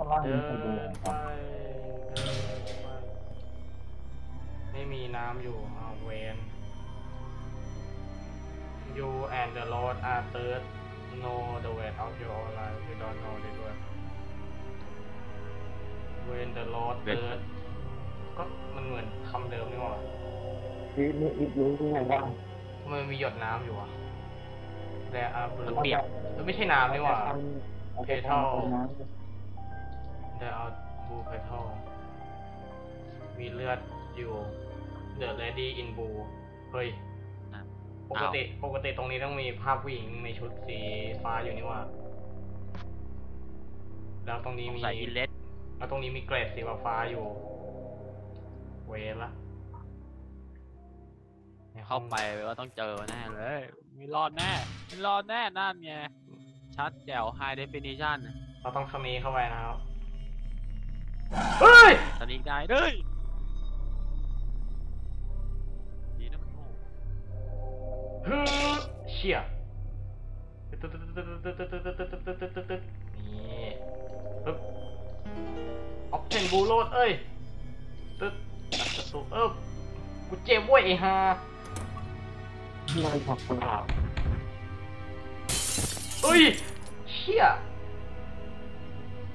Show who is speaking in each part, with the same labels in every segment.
Speaker 1: ข้างล่าง
Speaker 2: เดิ
Speaker 1: มี
Speaker 2: น
Speaker 1: ใครดูค
Speaker 2: ไป
Speaker 1: รับ
Speaker 2: เดินไปไม่มีน้ำอยู่เอาเวน You and the Lord are third know the way of your life you don't know the way when the Lord third ก็มันเหมือนคำเดิมนี่หว่า
Speaker 1: นี่นี่นี่รู้ยังไงบ้าง
Speaker 2: ทำไมมันมีหยดน้ำอยู่อะ There are blue เปียกเอ้ยไม่ใช่น้ำนี่หว่า
Speaker 1: เอา ไปทำน้ำ
Speaker 2: There are blue petal มีเลือดอยู่ The lady in blue เฮ้ย
Speaker 3: อะ
Speaker 2: ปกติปกติตรงนี้ต้องมีภาพผู้หญิงในชุดสีฟ้าอยู่นี่หว่า แล้วตรงนี้
Speaker 3: สง
Speaker 2: มี
Speaker 3: สัยอินเลส
Speaker 2: แล้วตรงนี้มีเกรดสีฟ้าๆอยู่ เวรละในห้
Speaker 3: เข้า
Speaker 2: อง
Speaker 3: ไปว่าต้องเจอแน่เลย มีรอดแน่มีรอดแน่นั่นไงชัดแจ๋ว high definition
Speaker 2: เราต้องสนีเข้าไปนะครับ เฮ้ย
Speaker 3: ตอนนี้ได้เฮ้ยดีนะมันโง่
Speaker 2: ฮึเชี่ยนี่ปึ๊บออปเทนบูโรดเอ้ยตึ๊ดตัดประตูเอ้บกูเจ็บเว้ยไอ้ห่า
Speaker 1: ไม่ผักกุหลาบ
Speaker 2: เอ้ยเชี่ย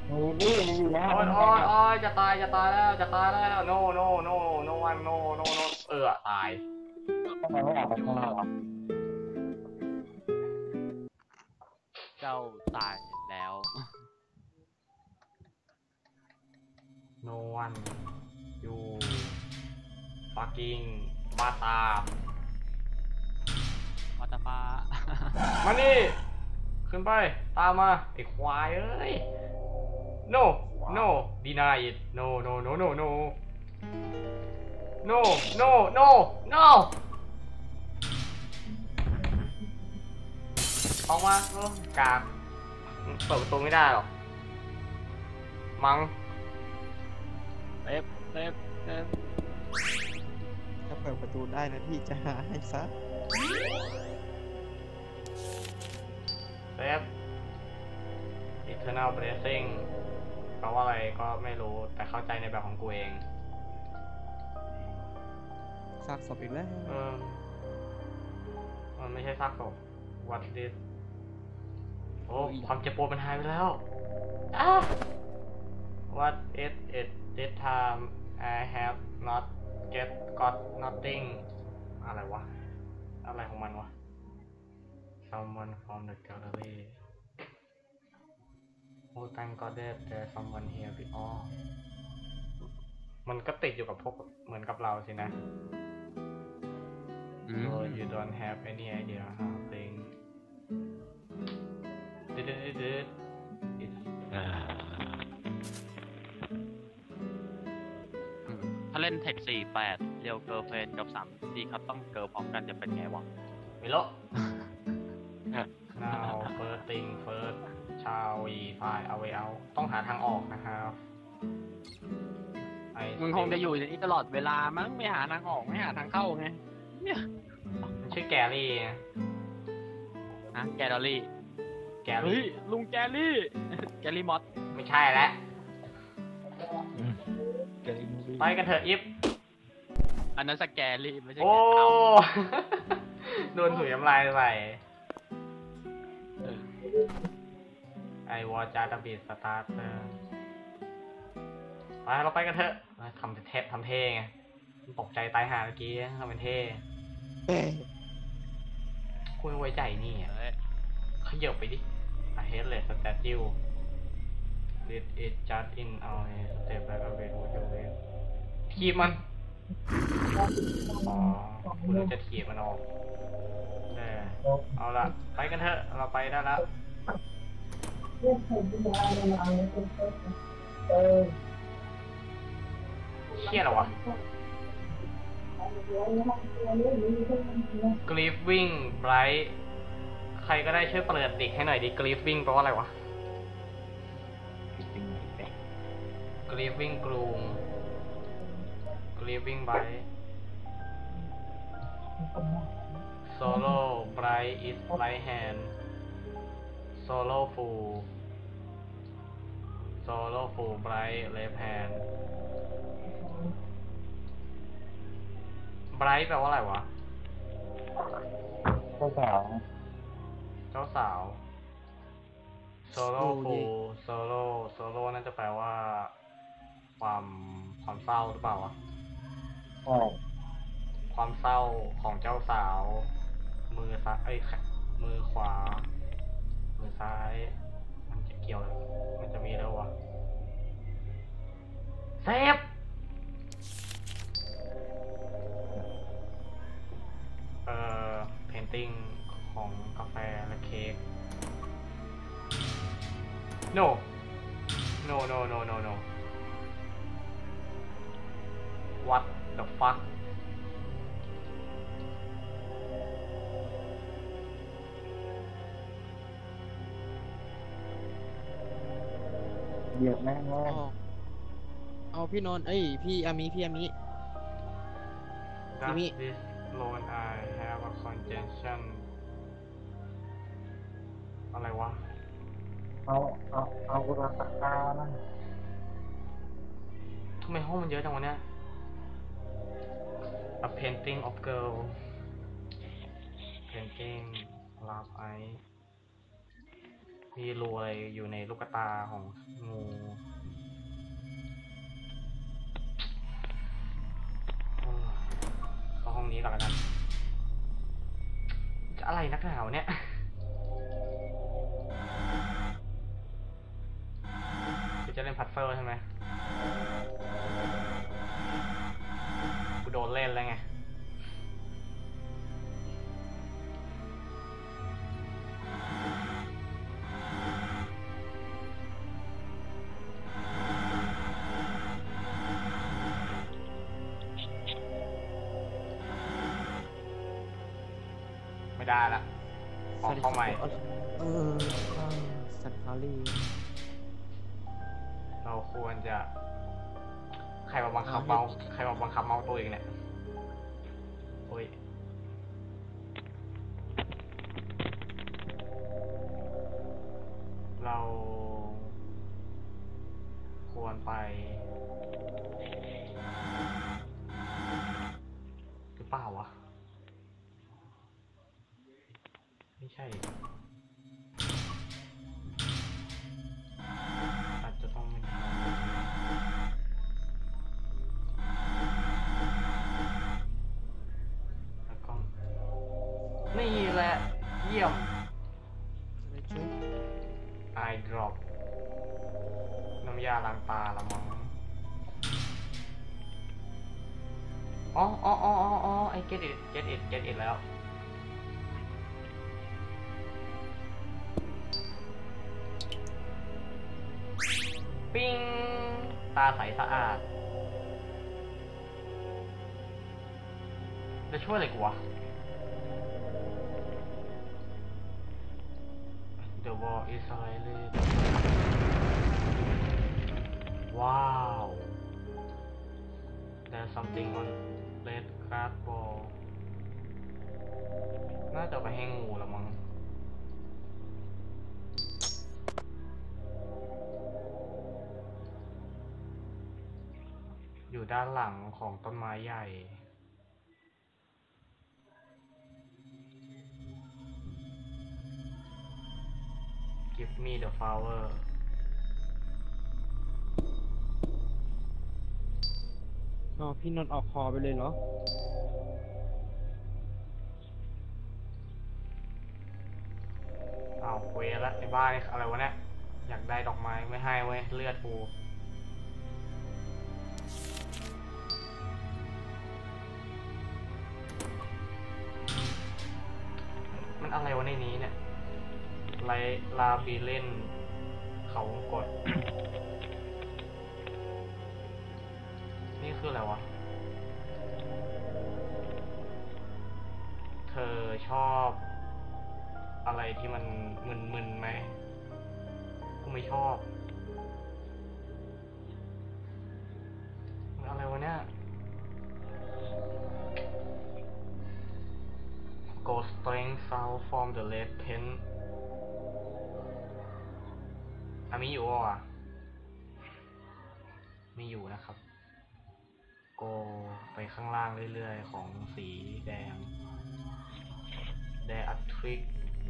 Speaker 1: มีนี่มีอยู่แล้ว
Speaker 2: โอ้ยโอ้ยโอ้ยจะตายจะตายแล้วจะตายแล้ว no no no no one no no no เออตาย
Speaker 1: ทำไมไม่ออกไปข้างนอกอะ
Speaker 3: เจ้าตายแล้ว
Speaker 2: no one you fucking มาตาม
Speaker 3: วัตฟ้า
Speaker 2: มานี่ ขึ้นไป ตามมาไอ้ควายเอ้ย No, no, deny it. No, no, no, no, no. No, no, no, no. ออกมาเออกากเปิดประตูไม่ได้หรอก มัง
Speaker 3: เล็เล็เล็
Speaker 4: ถ้าเปิดประตูได้นะพี่จะหาให้ซะ
Speaker 2: เล็บ eternal blessing ลว่าอะไรก็ไม่รู้แต่เข้าใจในแบบของกูเอง
Speaker 4: ซากศพอีกแล้ว
Speaker 2: เออมันไม่ใช่ซากศพ what this โอ้ความเจ็บปวดมันหายไปแล้วอ้า what is it this time I have not get got nothing อะไรวะ อะไรของมันวะ someone from the gallery oh thank god that there's someone here be- อ๋อมันก็ติดอยู่กับพวกเหมือนกับเราสินะ
Speaker 3: อืม
Speaker 2: So you don't have any idea how things. Did it, did it. It's
Speaker 3: อ่าอืมถ้าเล่นเทคสี่แปดเรียวเกิร์ลเฟนกับสามดีเขาต้องเกิร์ลพร้อมกันจะเป็นไงวะ
Speaker 2: ไม่รู้ Now first thing first ชาววีไฟเอาไว้เอาต้องหาทางออกนะครับ
Speaker 3: มึงคงจะอยู่อย่างนี้ตลอดเวลามั้งไม่หาทางออกไม่หาทางเข้าไงเนี่ย
Speaker 2: มันชื่อแกรี่
Speaker 3: นะแกลลี่
Speaker 2: แก
Speaker 3: เฮ้ย
Speaker 2: รี่
Speaker 3: ลุงแกลลี่ แกลลี่มอส
Speaker 2: ไม่ใช่แล้ว
Speaker 4: เกมมูวี่
Speaker 2: ไปกันเถอะอิฟ
Speaker 3: อันนั้นสแกลลี่ไม่ใช่
Speaker 2: โอ้
Speaker 3: แกลเอา
Speaker 2: โดนถุยน้ำลายใส่
Speaker 3: เออ
Speaker 2: วอจาตบิดสตาร์เตอร์ไปเราไปกันเถอะทำเทปทำเท่ไงตกใจตายหาเมื่อกี้ทำเป็นเท่
Speaker 4: เอ้ย
Speaker 2: คุยไว้ใจนี่อะ
Speaker 3: เอ้ย
Speaker 2: ขยับไปดิ a headless statue Did it just in our head step back a bit what you will ถีบมันอ๋อคุณรู้จะถีบมันออก เออเอาละไปกันเถอะ เราไปได้แล้ว เชี่ยเหรอวะกรีฟวิ่งไบรท์ใครก็ได้ช่วยเปิดดิกให้หน่อยดิกรีฟวิ่งแปลว่าอะไรวะกรีฟวิ่งกรูงกรีฟวิ่งไบรท์โซโล่ไบรท์ is right hand โซโล่ฟูลโซโล่ฟูไบรท์เลฟแฮนไบรท์แปลว่าอะไรวะ
Speaker 1: เจ้าสาว
Speaker 2: เจ้าสาวโซโล่
Speaker 4: โอ้
Speaker 2: ฟู
Speaker 4: เย่
Speaker 2: โซโล่โซโล่น่าจะแปลว่า ความความเศร้าหรือเปล่าวะ
Speaker 1: ใช่
Speaker 2: ความเศร้าของเจ้าสาว มือซ้ายเอ้ยมือขวา มือซ้าย มันจะเกี่ยวเลยมันจะมีแล้ววะเซฟเอ่อเพนติ้งของกาแฟและเค้ก no no no no no no what the fuck
Speaker 1: เหยียบแม่งเล
Speaker 4: อ
Speaker 1: ย
Speaker 4: อเอาพี่นนท์เอ้ยพี่อามิพี่อามิ
Speaker 2: Does
Speaker 4: Jimmy.
Speaker 2: this loan I have a congestion อะไรวะ
Speaker 1: เอาเอาเอากุราตะกานะ
Speaker 2: ทำไมห้องมันเยอะจังวะเนี่ย A painting of girl painting love eye มีรูอะไรอยู่ในลูกตาของงูเออเข้าห้องนี้ก่อนแล้วกัน จะอะไรนักหนาวเนี่ยจะเล่นพัซเซิลใช่ไหมกูโดนเล่นแล้วไง ไม่ได้ละขอเข้าใหม่
Speaker 4: เออสัตว์คารี
Speaker 2: เราควรจะ ใครมาบังคับเมาส์ใครมาบังคับเมาส์ตัวเองเนี่ยโอ้ยเรา ควรไป ใช่อาจจะต้องเป็นแล้วก็นี่แหละ เยี่ยม
Speaker 4: อะไรชุบ
Speaker 2: eye drop น้ำยาล้างตาละมั้งอ๋ออ๋ออ๋ออ๋ออ๋อไอ้ get it get it get it แล้ว ปิ้ง ตาใสสะอาด จะช่วยอะไรกูวะ The wall is slightly Wow There's something on red card ball น่าจะไปให้งูละมั้ง อยู่ด้านหลังของต้นไม้ใหญ่ Give me the flower
Speaker 4: อ๋อพี่นนท์ออกคอไปเลยเหรอ
Speaker 2: อ้าวเวรละไอ้บ้านี่อะไรวะเนี่ย อยากได้ดอกไม้ไม่ให้เว้ย เลือดกู อะไรวะในนี้เนี่ยไลลาบีเล่น เขาวงกด นี่คืออะไรวะ เธอชอบ อะไรที่มันมึนๆไหมกูไม่ชอบ from the red pen อามิอยู่ปะวะม่อยู่นะครับ โกไปข้างล่างเรื่อยๆ ของสีแดง There are trick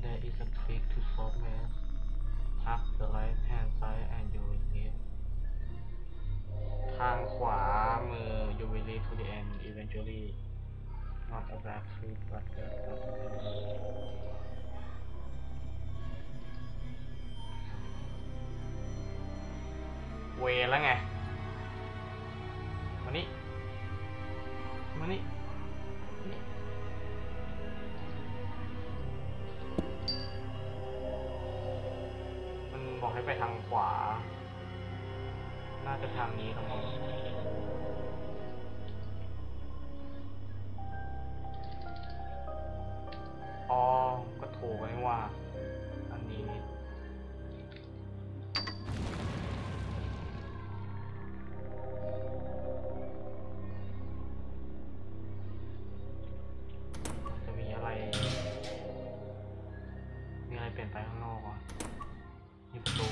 Speaker 2: There is a trick to solve math Tap the right hand side and you will get ทางขวามือ you will lead to the end eventually not a bad trick but a but a เวแล้วไง มานี่ มานี่มันบอกให้ไปทางขวา น่าจะทางนี้ครับผมอ๋ เปลี่ยนไปข้างนอกวะนี่ประตู